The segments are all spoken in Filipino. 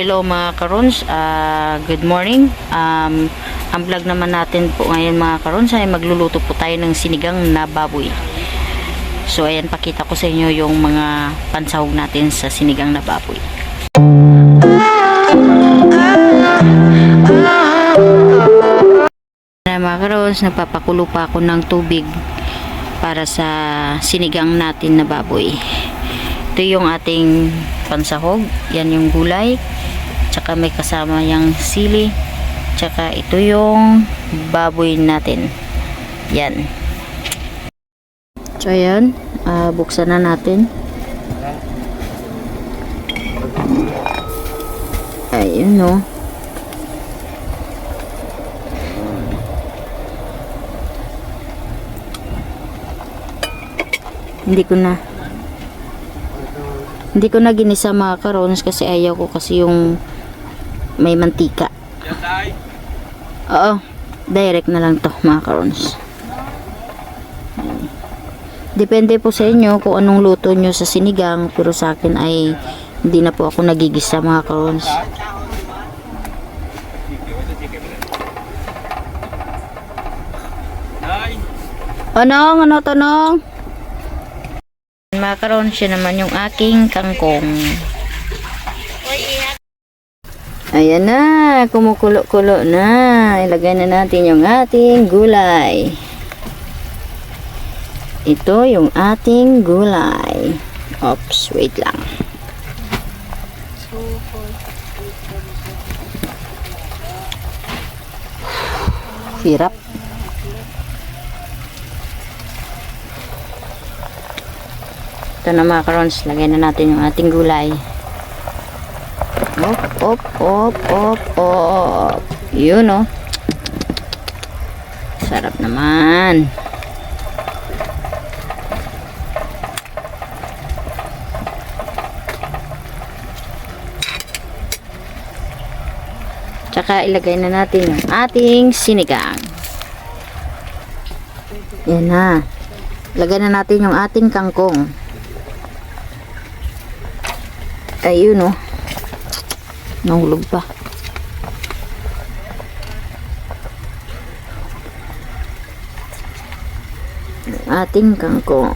hello mga karons. Ah, good morning. Um, ang vlog naman natin po ngayon mga karons ay magluluto po tayo ng sinigang na baboy. So ayan, pakita ko sa inyo yung mga pansahog natin sa sinigang na baboy. Na mga karons, nagpapakulo pa ako ng tubig para sa sinigang natin na baboy. Ito yung ating pansahog. Yan yung gulay. Tsaka may kasama yung sili. Tsaka ito yung baboy natin. Yan. So, ayan. ah, buksan na natin. Ayun, no. Hindi ko na hindi ko na ginisa mga karons kasi ayaw ko kasi yung may mantika. Oo. Direct na lang to mga karons. Depende po sa inyo kung anong luto nyo sa sinigang pero sa akin ay hindi na po ako nagigisa mga karons. Anong? Ano tanong? Mga karons, siya naman yung aking kangkong. Ayan na, kumukulo-kulo na. Ilagay na natin yung ating gulay. Ito yung ating gulay. Oops, wait lang. Hirap. Ito na mga karons, lagay na natin yung ating gulay. Op, op, op, op, op. Yun, oh. Sarap naman. Tsaka ilagay na natin yung ating sinigang. Yan na. Lagay na natin yung ating kangkong. Ayun, oh. Nahulog pa. Ating kangkong.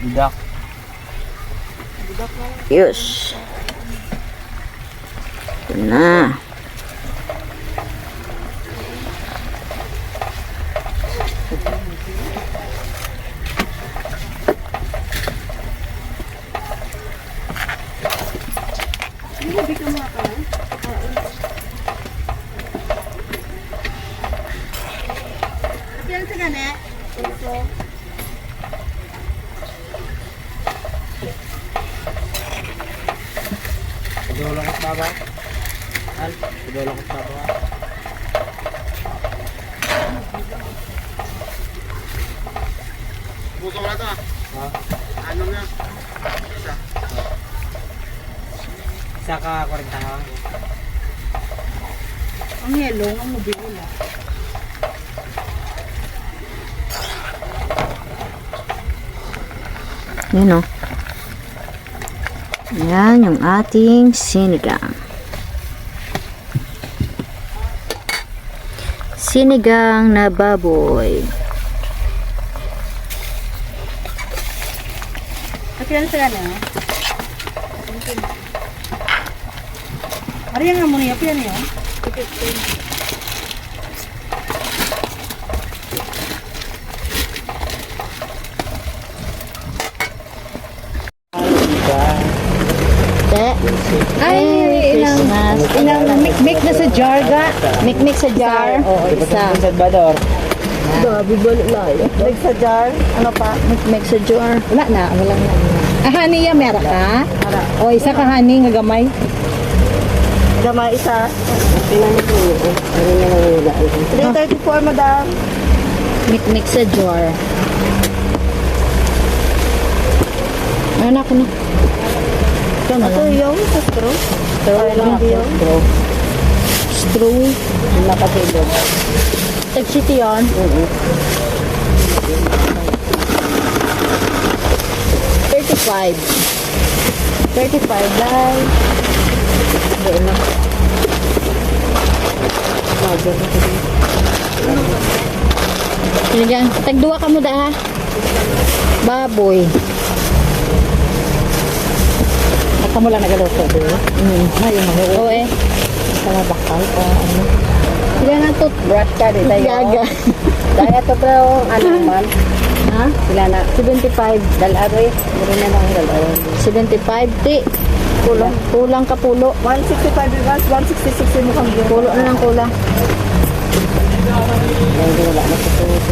Bidak. Yes. Ito na. Idolong ko baba. Al, idolong ko baba. Buso ko na ito ah. Ha? Ano nga? Isa. Isa ka 40 ka. Ang yellow, ang mobile. Yan o. Yan yung ating sinigang. Sinigang na baboy. At yan sa gana. Yan yan. Te. Ay, ilang, ilang mik-mik na sa jar ga. Mik-mik sa jar. Oo, ba isa. sa Salvador? Gabi ba layo? Mik sa jar, ano pa? Mik-mik sa jar. Wala na, wala na. Ah, honey ya, meron ka? O, isa ka honey, nga gamay. Gamay, isa. Pinanay ko yun. Ano na lang wala. 334, madam. Mik-mik sa jar. Anak na. Ito na Ito lang. yung sa straw. Pero Ay, lang hindi yun. Bro. Straw. Nakatilog. Tag city yun. Oo. 35. 35 dahil. Doon na. Ko. Tagduwa ka mo da ha. Baboy. Aka mo lang nagaluto doon. Mm. Ngayon, Oo mahuwi. eh. Sa bakal o ano. Sila na to. Brat ka din tayo. Gaga. Dahil ito bro, ano man. ha? Sila na. 75. Dalaroy. Meron na lang dalaroy. 75. Di. Kulang. Kulang ka pulo. 165 bibas, 166 mo kang biyo. Pulo na lang kulang. Hindi wala na sa tuwid.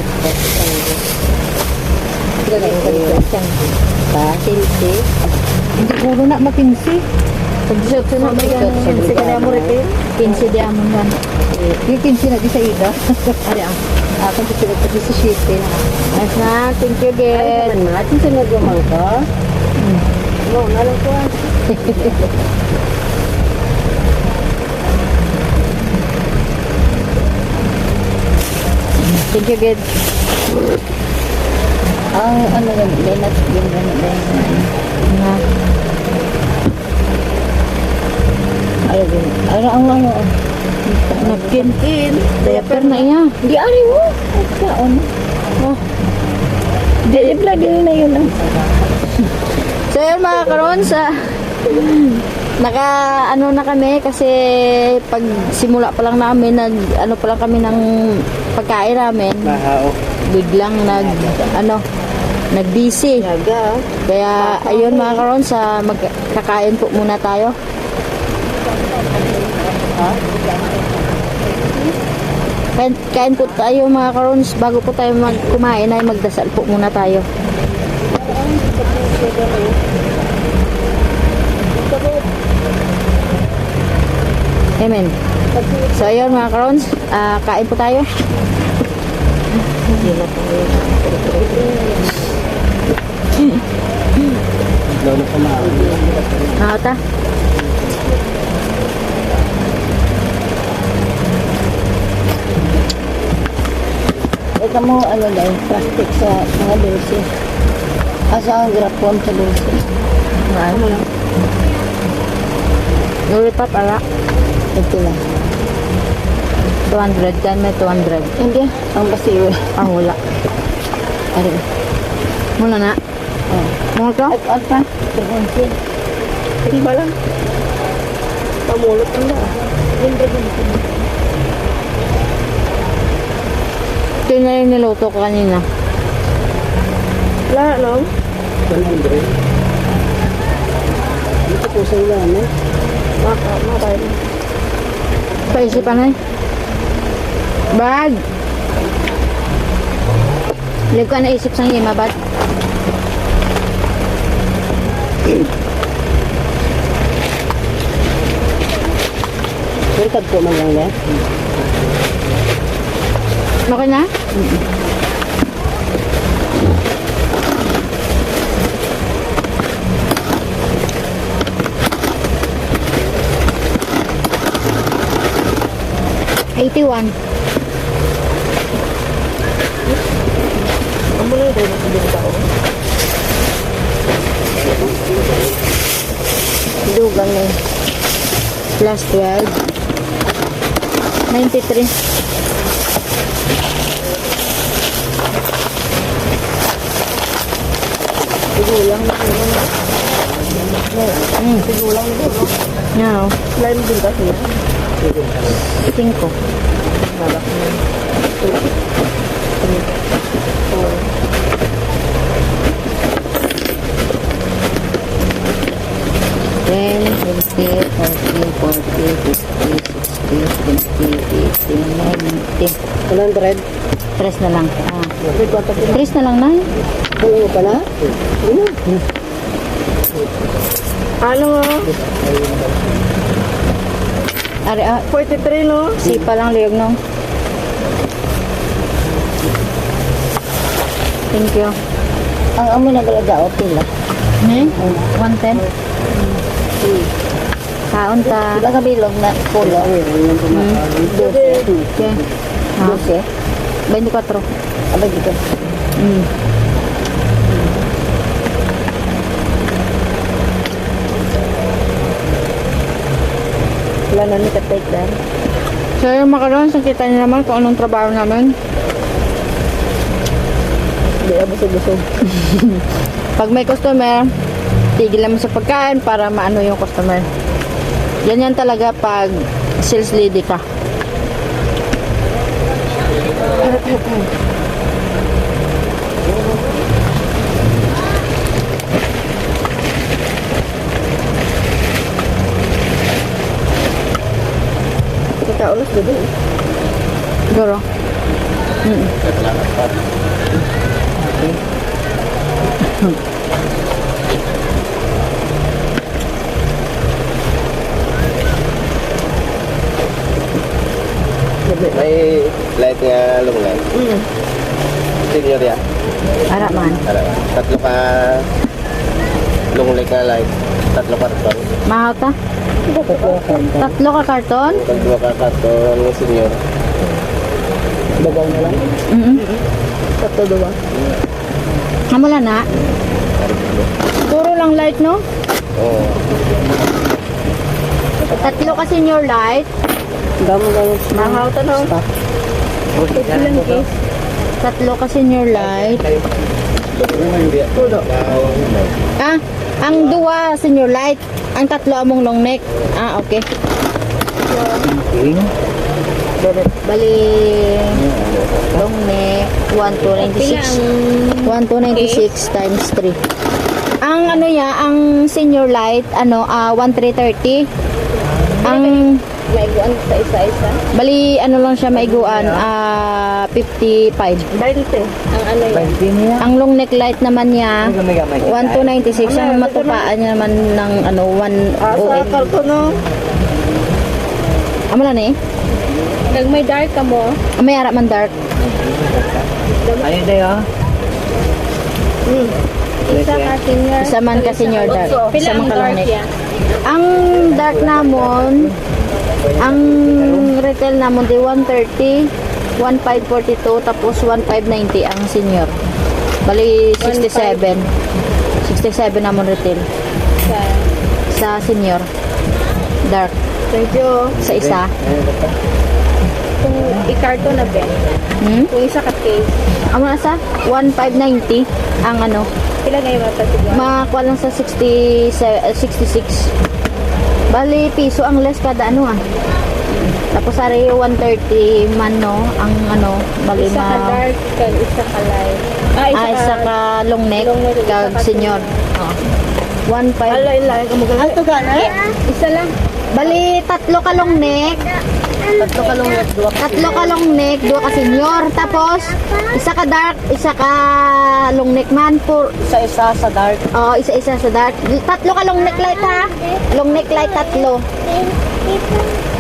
Sila na yung ganito. Pa, silsi. Hindi kulo na makinsi. Pag-shot na ka na mo rin. 15 di amon yan. Yung 15 na di sa ida. Ari ang. Ako sa sila sa sa shipping. Ayos na. Thank you, Ged. naman na. Ito sunod yung mangka. No, nalang ko. Thank you, Ged. Ang ano yan, lenat, yung lenat, lenat. Nga. Ano din? Ano ang ano? Napkin. Kin. Diaper na iya. Di ari mo. Kaon. Oh. Di vlog na yun. ah. So yun mga karon sa naka ano na kami kasi pag simula pa lang namin nag ano pa lang kami ng pagkain namin. Mahao. biglang nag ano nag busy kaya ayun mga karon sa magkakain po muna tayo. Kain, kain po tayo mga karons bago po tayo mag kumain ay magdasal po muna tayo Amen. So ayun mga karons, ah, kain po tayo. Lalo pa mahao. Nakata? Ito mo, ano dahil, plastic sa mga dulce. Asa ang grapon sa dulce. Ano lang? Nuri pa para Ito lang. 200 kan may 200. Hindi, ang basiyo. Ah, wala. Ari. Muna na. Oh. Mga to? At at pa? Ito Ito ba lang? Pamulot ang da. Ganda din. Ito na yung niluto ko kanina. Wala, no? 100. Dito po sa ilan, eh. Maka, maka. Paisipan na eh. Bad! Hindi ko na isip sa hima, bad. Berkad ko man lang yan. Okay na? Eighty-one. Ang muna yung dahil sa tao. Dugang eh. Plus 12. 93. Sigulang na yun. Mm. Sigulang na yun. No. Slime din kasi. Cinco. Balak na. Ten, twenty, thirty, forty, fifty, sixty, seventy, eighty, ninety. 100. Tres na lang. Ah. Ko. Tres na lang na. Ano ka na? Ano Ari, ah, 43 no? sipa lang liyog no. Thank you. Ang amo na galaga o pila. Hmm? 110? Kaon ta. Diba kabilog na pulo? Hmm. Okay. Ha? Dose. 24. Abay dito. Mm. Wala na ni ka-take down. So yung makarons, nakita niyo naman kung anong trabaho namin. Hindi na busog-busog. Pag may customer, tigil naman sa pagkain para maano yung customer. Ganyan talaga pag sales lady ka. Dito. Siguro. Mm. May light nga lungan. Mm. Senior ya. Ara man. Ara, tatlo ka lunglay ka light. Tatlo ka karton. Mahaw ta? Tatlo ka karton? Tatlo ka karton ng senior. Babaw na lang. Mm Tatlo dua. Amula na. Puro lang light, no? Oo. Tatlo ka senior light. Damo na yung Mahaw ta, no? Tatlo ka senior light. Ah, ang dua senior light. Ang tatlo among long neck. Ah, okay. Bali, long neck, 1296. 1296 times 3. Ang ano ya, ang senior light, ano, ah 1330. Ang, Maiguan sa isa-isa. bali, ano lang siya maiguan, ah 55. 20. Ang ano yun? Ang long neck light naman niya, 1296. Ang matupaan niya naman ng ano, Ah, sa 108. karton no? Amo lang eh. Nag may dark ka mo. May ara man dark. Ayun tayo. Isa ka senior. Isa man ka senior dark. Isa man ka yan? Ang dark namon, ang retail namon di 130, 1542 tapos 1590 ang senior. Bali 67. 67 namon retail Sa sa senior. Dark Thank you. sa isa. Kung i-karton na ba? Hmm? Kung isa ka case, Amo na sa 1590 ang ano. pila na yung? Makakuha lang sa 60, se- eh, 66. Bali, piso ang less kada ano ah. Tapos ari 130 man no, ang ano, bali Isa ka ma... dark, kag isa ka light. Ah, isa, Ah, isa ka long neck, long neck, kag ka senior. Oh. 1.5. ilay ka mo ganun. Ato gana? Isa lang. Bali, tatlo ka long neck, Tatlo ka lang yung dua. tatlo ka long neck, dua ka senior. Tapos, isa ka dark, isa ka long neck man. Pur, Isa-isa sa dark. oh, isa-isa sa dark. Tatlo ka long neck light ha. Long neck light tatlo.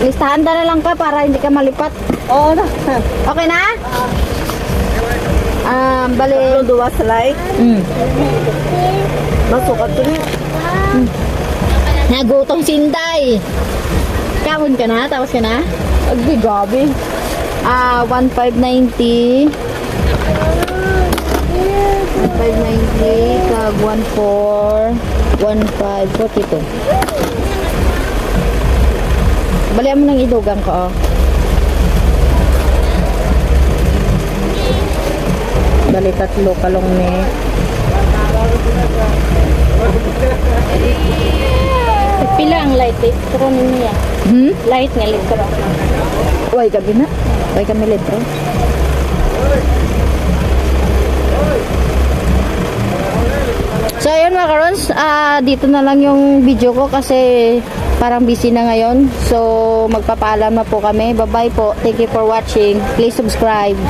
Listahan ka na lang ka para hindi ka malipat. Oo na. Okay na? Um, bali... Tatlo dua sa light. Mm. Masukat to niya. Nagutong sinday. Kamon ka na? Tapos ka na? Agbi, gabi. Ah, 1590. 1590 kag 14 1542. Balian mo ng idugang ko, oh. Bali tatlo kalong ni. Pila ang light eh. Turo niya. Hmm? Light nga litro. Uy, gabi na. Uy, kami litro. So, ayun mga karons, ah, dito na lang yung video ko kasi parang busy na ngayon. So, magpapaalam na po kami. Bye-bye po. Thank you for watching. Please subscribe.